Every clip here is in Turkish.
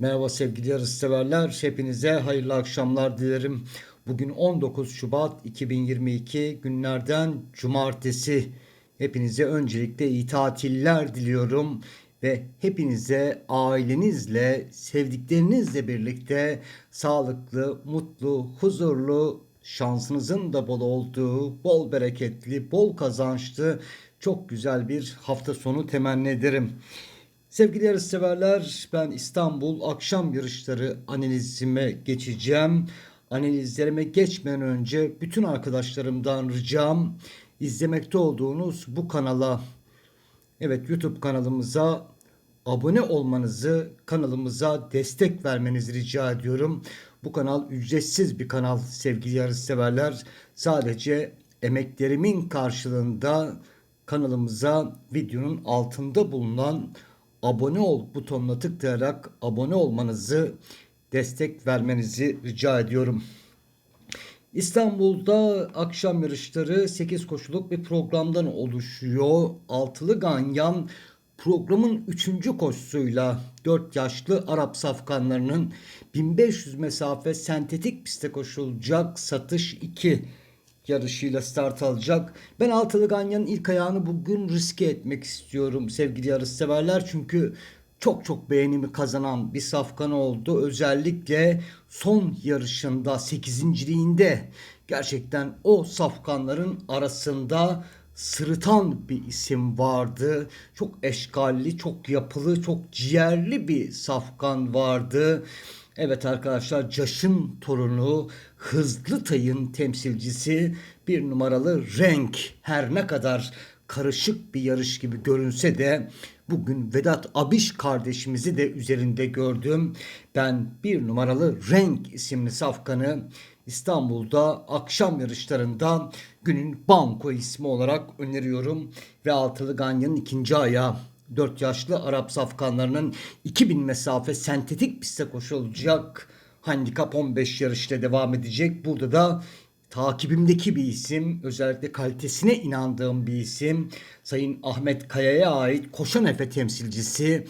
Merhaba sevgili yarışseverler. Hepinize hayırlı akşamlar dilerim. Bugün 19 Şubat 2022 günlerden cumartesi. Hepinize öncelikle iyi tatiller diliyorum ve hepinize ailenizle, sevdiklerinizle birlikte sağlıklı, mutlu, huzurlu, şansınızın da bol olduğu, bol bereketli, bol kazançlı, çok güzel bir hafta sonu temenni ederim. Sevgili yarışseverler, ben İstanbul akşam yarışları analizime geçeceğim. Analizlerime geçmeden önce bütün arkadaşlarımdan ricam izlemekte olduğunuz bu kanala, evet YouTube kanalımıza abone olmanızı, kanalımıza destek vermenizi rica ediyorum. Bu kanal ücretsiz bir kanal sevgili yarışseverler. Sadece emeklerimin karşılığında kanalımıza videonun altında bulunan abone ol butonuna tıklayarak abone olmanızı, destek vermenizi rica ediyorum. İstanbul'da akşam yarışları 8 koşuluk bir programdan oluşuyor. Altılı Ganyan programın 3. koşusuyla 4 yaşlı Arap safkanlarının 1500 mesafe sentetik piste koşulacak satış 2 yarışıyla start alacak. Ben Altılı Ganyan'ın ilk ayağını bugün riske etmek istiyorum sevgili yarış severler. Çünkü çok çok beğenimi kazanan bir safkan oldu. Özellikle son yarışında 8.liğinde gerçekten o safkanların arasında sırıtan bir isim vardı. Çok eşkalli, çok yapılı, çok ciğerli bir safkan vardı. Evet arkadaşlar Caş'ın torunu Hızlı Tay'ın temsilcisi bir numaralı renk her ne kadar karışık bir yarış gibi görünse de bugün Vedat Abiş kardeşimizi de üzerinde gördüm. Ben bir numaralı renk isimli safkanı İstanbul'da akşam yarışlarında günün banko ismi olarak öneriyorum. Ve altılı ganyanın ikinci ayağı 4 yaşlı Arap safkanlarının 2000 mesafe sentetik piste koşulacak. Handikap 15 yarışta devam edecek. Burada da takibimdeki bir isim, özellikle kalitesine inandığım bir isim. Sayın Ahmet Kaya'ya ait Koşan Efe temsilcisi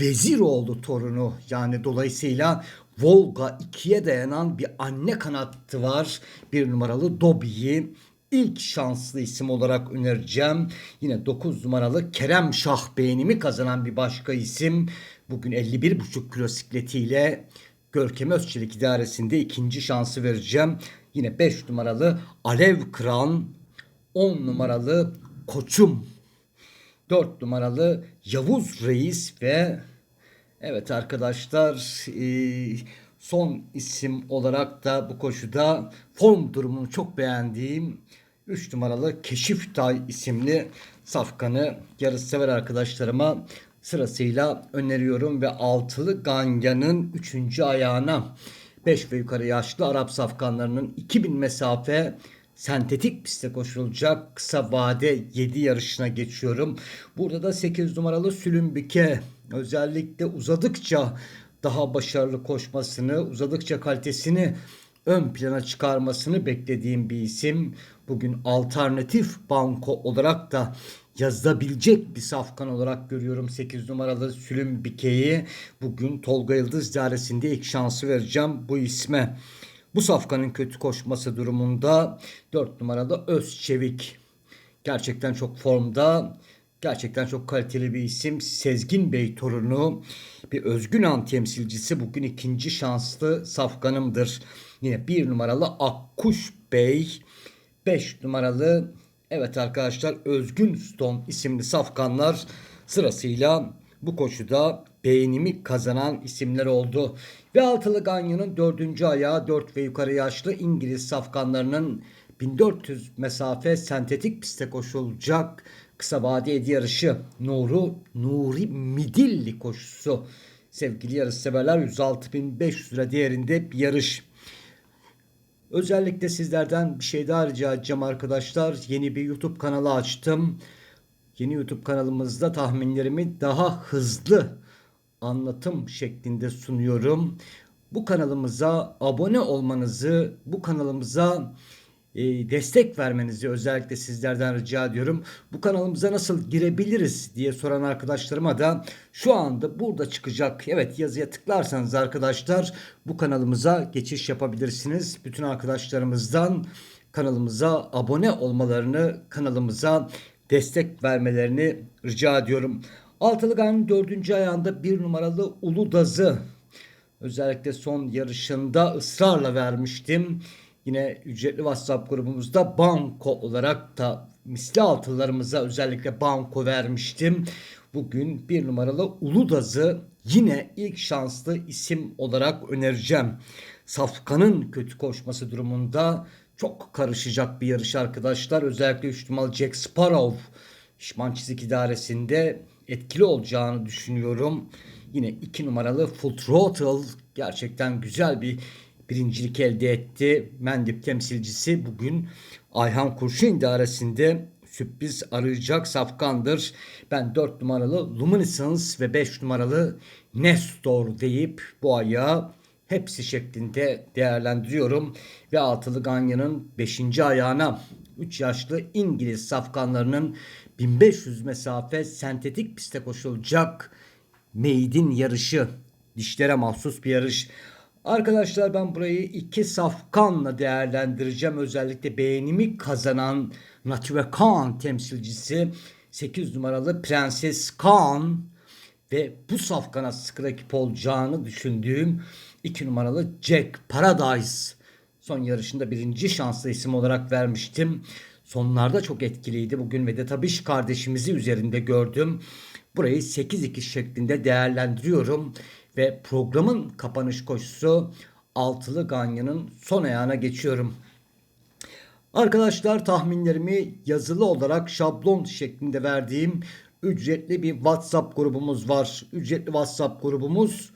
Veziroğlu torunu yani dolayısıyla Volga 2'ye dayanan bir anne kanattı var. Bir numaralı Dobi'yi ilk şanslı isim olarak önereceğim. Yine 9 numaralı Kerem Şah beğenimi kazanan bir başka isim. Bugün 51,5 kilo sikletiyle Görkem Özçelik idaresinde ikinci şansı vereceğim. Yine 5 numaralı Alev Kıran, 10 numaralı Koçum, 4 numaralı Yavuz Reis ve evet arkadaşlar e, son isim olarak da bu koşuda form durumunu çok beğendiğim 3 numaralı Keşif Tay isimli safkanı yarışsever arkadaşlarıma sırasıyla öneriyorum ve altılı Ganya'nın 3. ayağına 5 ve yukarı yaşlı Arap safkanlarının 2000 mesafe sentetik pistte koşulacak kısa vade 7 yarışına geçiyorum. Burada da 8 numaralı Sülümbike özellikle uzadıkça daha başarılı koşmasını, uzadıkça kalitesini ön plana çıkarmasını beklediğim bir isim. Bugün alternatif banko olarak da yazılabilecek bir safkan olarak görüyorum 8 numaralı Sülüm Bike'yi. Bugün Tolga Yıldız dairesinde ilk şansı vereceğim bu isme. Bu safkanın kötü koşması durumunda 4 numaralı Özçevik. Gerçekten çok formda. Gerçekten çok kaliteli bir isim. Sezgin Bey torunu bir Özgün An temsilcisi bugün ikinci şanslı safkanımdır. Yine bir numaralı Akkuş Bey. 5 numaralı evet arkadaşlar Özgün Stone isimli safkanlar sırasıyla bu koşuda beğenimi kazanan isimler oldu. Ve altılı Ganya'nın dördüncü ayağı 4 ve yukarı yaşlı İngiliz safkanlarının 1400 mesafe sentetik piste koşulacak kısa vade yedi yarışı Nuru Nuri Midilli koşusu. Sevgili yarışseverler 106.500 lira değerinde bir yarış. Özellikle sizlerden bir şey daha rica edeceğim arkadaşlar. Yeni bir YouTube kanalı açtım. Yeni YouTube kanalımızda tahminlerimi daha hızlı anlatım şeklinde sunuyorum. Bu kanalımıza abone olmanızı, bu kanalımıza e, destek vermenizi özellikle sizlerden rica ediyorum. Bu kanalımıza nasıl girebiliriz diye soran arkadaşlarıma da şu anda burada çıkacak. Evet yazıya tıklarsanız arkadaşlar bu kanalımıza geçiş yapabilirsiniz. Bütün arkadaşlarımızdan kanalımıza abone olmalarını, kanalımıza destek vermelerini rica ediyorum. Altılı Gan'ın dördüncü ayağında bir numaralı Uludaz'ı özellikle son yarışında ısrarla vermiştim. Yine ücretli WhatsApp grubumuzda banko olarak da misli altınlarımıza özellikle banko vermiştim. Bugün bir numaralı Uludaz'ı yine ilk şanslı isim olarak önereceğim. Safkan'ın kötü koşması durumunda çok karışacak bir yarış arkadaşlar. Özellikle 3 numaralı Jack Sparrow Şişman Çizik idaresinde etkili olacağını düşünüyorum. Yine 2 numaralı Full Throttle gerçekten güzel bir birincilik elde etti. Mendip temsilcisi bugün Ayhan Kurşun idaresinde sürpriz arayacak safkandır. Ben 4 numaralı Luminescence ve 5 numaralı Nestor deyip bu ayağı hepsi şeklinde değerlendiriyorum. Ve altılı Ganya'nın 5. ayağına 3 yaşlı İngiliz safkanlarının 1500 mesafe sentetik piste koşulacak meydin yarışı. Dişlere mahsus bir yarış. Arkadaşlar ben burayı iki safkanla değerlendireceğim. Özellikle beğenimi kazanan Native Khan temsilcisi 8 numaralı Prenses Khan ve bu safkana sıkı rakip olacağını düşündüğüm 2 numaralı Jack Paradise son yarışında birinci şanslı isim olarak vermiştim. Sonlarda çok etkiliydi. Bugün Vedat Abiş kardeşimizi üzerinde gördüm. Burayı 8-2 şeklinde değerlendiriyorum. Ve programın kapanış koşusu altılı Ganya'nın son ayağına geçiyorum. Arkadaşlar tahminlerimi yazılı olarak şablon şeklinde verdiğim ücretli bir WhatsApp grubumuz var. Ücretli WhatsApp grubumuz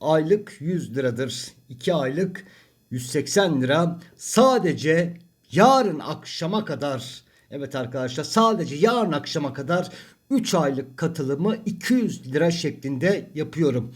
aylık 100 liradır. 2 aylık 180 lira. Sadece yarın akşama kadar evet arkadaşlar sadece yarın akşama kadar 3 aylık katılımı 200 lira şeklinde yapıyorum.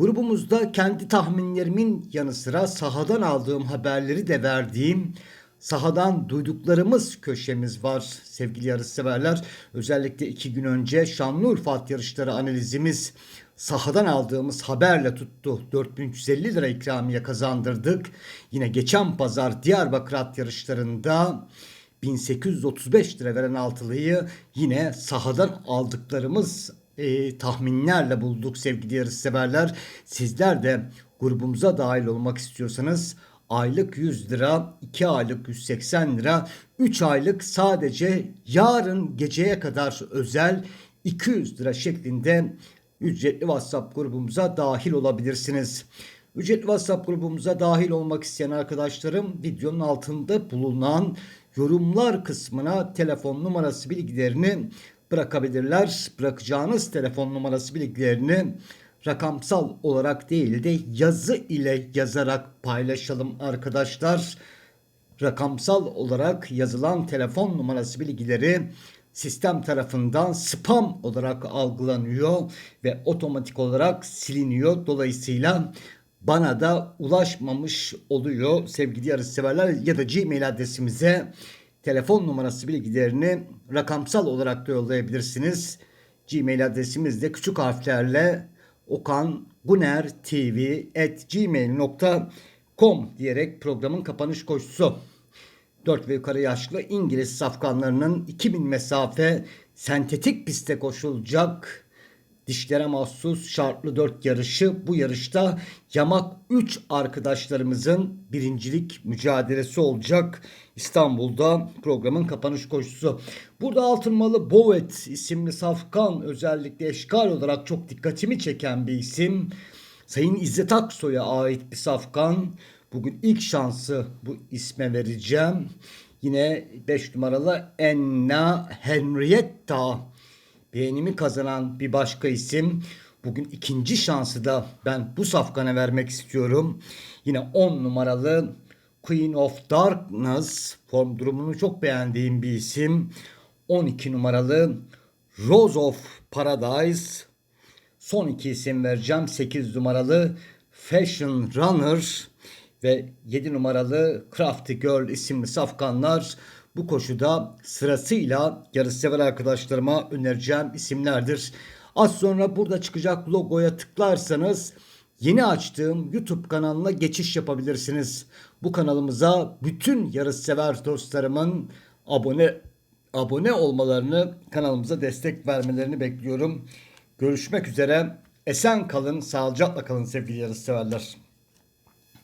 Grubumuzda kendi tahminlerimin yanı sıra sahadan aldığım haberleri de verdiğim sahadan duyduklarımız köşemiz var sevgili yarışseverler. Özellikle iki gün önce Şanlıurfa yarışları analizimiz sahadan aldığımız haberle tuttu. 4350 lira ikramiye kazandırdık. Yine geçen pazar Diyarbakır at yarışlarında 1835 lira veren altılıyı yine sahadan aldıklarımız e, tahminlerle bulduk sevgili yarışseverler. Sizler de grubumuza dahil olmak istiyorsanız aylık 100 lira, 2 aylık 180 lira, 3 aylık sadece yarın geceye kadar özel 200 lira şeklinde ücretli WhatsApp grubumuza dahil olabilirsiniz. Ücretli WhatsApp grubumuza dahil olmak isteyen arkadaşlarım videonun altında bulunan yorumlar kısmına telefon numarası bilgilerini bırakabilirler. Bırakacağınız telefon numarası bilgilerini rakamsal olarak değil de yazı ile yazarak paylaşalım arkadaşlar. Rakamsal olarak yazılan telefon numarası bilgileri sistem tarafından spam olarak algılanıyor ve otomatik olarak siliniyor. Dolayısıyla bana da ulaşmamış oluyor sevgili yarışseverler ya da Gmail adresimize telefon numarası bilgilerini rakamsal olarak da yollayabilirsiniz. Gmail adresimiz de küçük harflerle okangunertv@gmail.com diyerek programın kapanış koşusu. 4 ve yukarı yaşlı İngiliz safkanlarının 2000 mesafe sentetik piste koşulacak dişlere mahsus şartlı 4 yarışı. Bu yarışta yamak 3 arkadaşlarımızın birincilik mücadelesi olacak. İstanbul'da programın kapanış koşusu. Burada Altınmalı Bovet isimli safkan özellikle eşkal olarak çok dikkatimi çeken bir isim. Sayın İzzet Aksoy'a ait bir safkan. Bugün ilk şansı bu isme vereceğim. Yine 5 numaralı Enna Henrietta beğenimi kazanan bir başka isim. Bugün ikinci şansı da ben bu safkana vermek istiyorum. Yine 10 numaralı Queen of Darkness form durumunu çok beğendiğim bir isim. 12 numaralı Rose of Paradise. Son iki isim vereceğim. 8 numaralı Fashion Runner ve 7 numaralı Crafty Girl isimli safkanlar bu koşuda sırasıyla yarışsever arkadaşlarıma önereceğim isimlerdir. Az sonra burada çıkacak logoya tıklarsanız yeni açtığım YouTube kanalına geçiş yapabilirsiniz. Bu kanalımıza bütün yarışsever dostlarımın abone abone olmalarını, kanalımıza destek vermelerini bekliyorum. Görüşmek üzere. Esen kalın, sağlıcakla kalın sevgili yarışseverler.